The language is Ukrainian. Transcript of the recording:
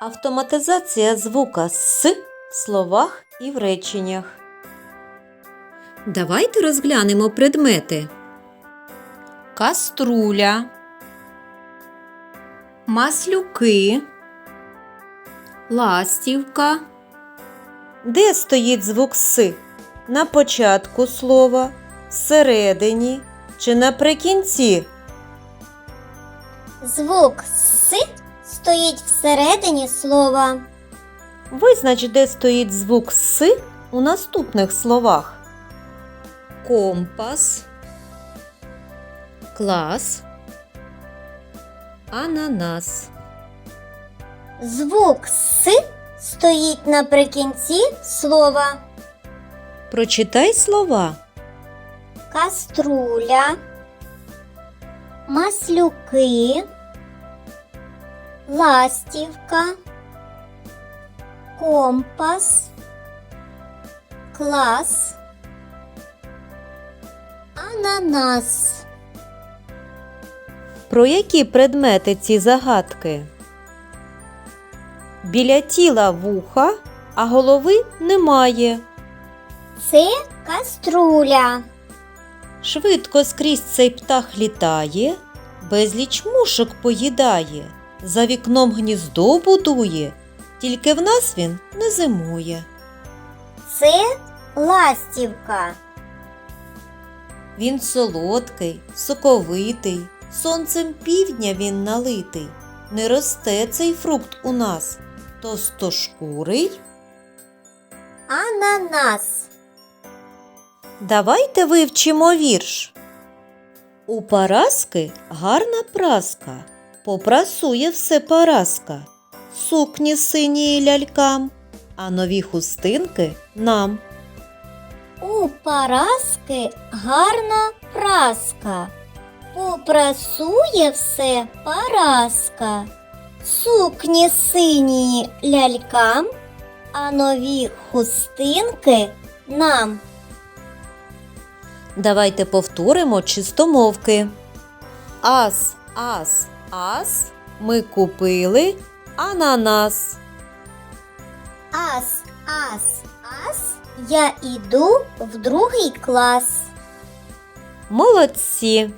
Автоматизація звука С в словах і в реченнях. Давайте розглянемо предмети. Каструля. Маслюки. Ластівка. Де стоїть звук С? На початку слова, всередині чи наприкінці? Звук С стоїть всередині слова. Визнач, де стоїть звук С у наступних словах. Компас, клас, ананас. Звук С стоїть наприкінці слова. Прочитай слова. Каструля, маслюки, ластівка, компас, клас, ананас. Про які предмети ці загадки? Біля тіла вуха, а голови немає. Це каструля. Швидко скрізь цей птах літає, безліч мушок поїдає, за вікном гніздо будує, тільки в нас він не зимує. Це ластівка. Він солодкий, соковитий, сонцем півдня він налитий. Не росте цей фрукт у нас, товстошкурий. Ананас. Давайте вивчимо вірш. У Параски гарна праска, попрасує все Параска, сукні сині лялькам, а нові хустинки нам. У Параски гарна праска. Попрасує все Параска. Сукні сині лялькам, а нові хустинки нам. Давайте повторимо чистомовки. Ас, ас, ас, ми купили ананас. Ас, ас, ас, я іду в другий клас. Молодці!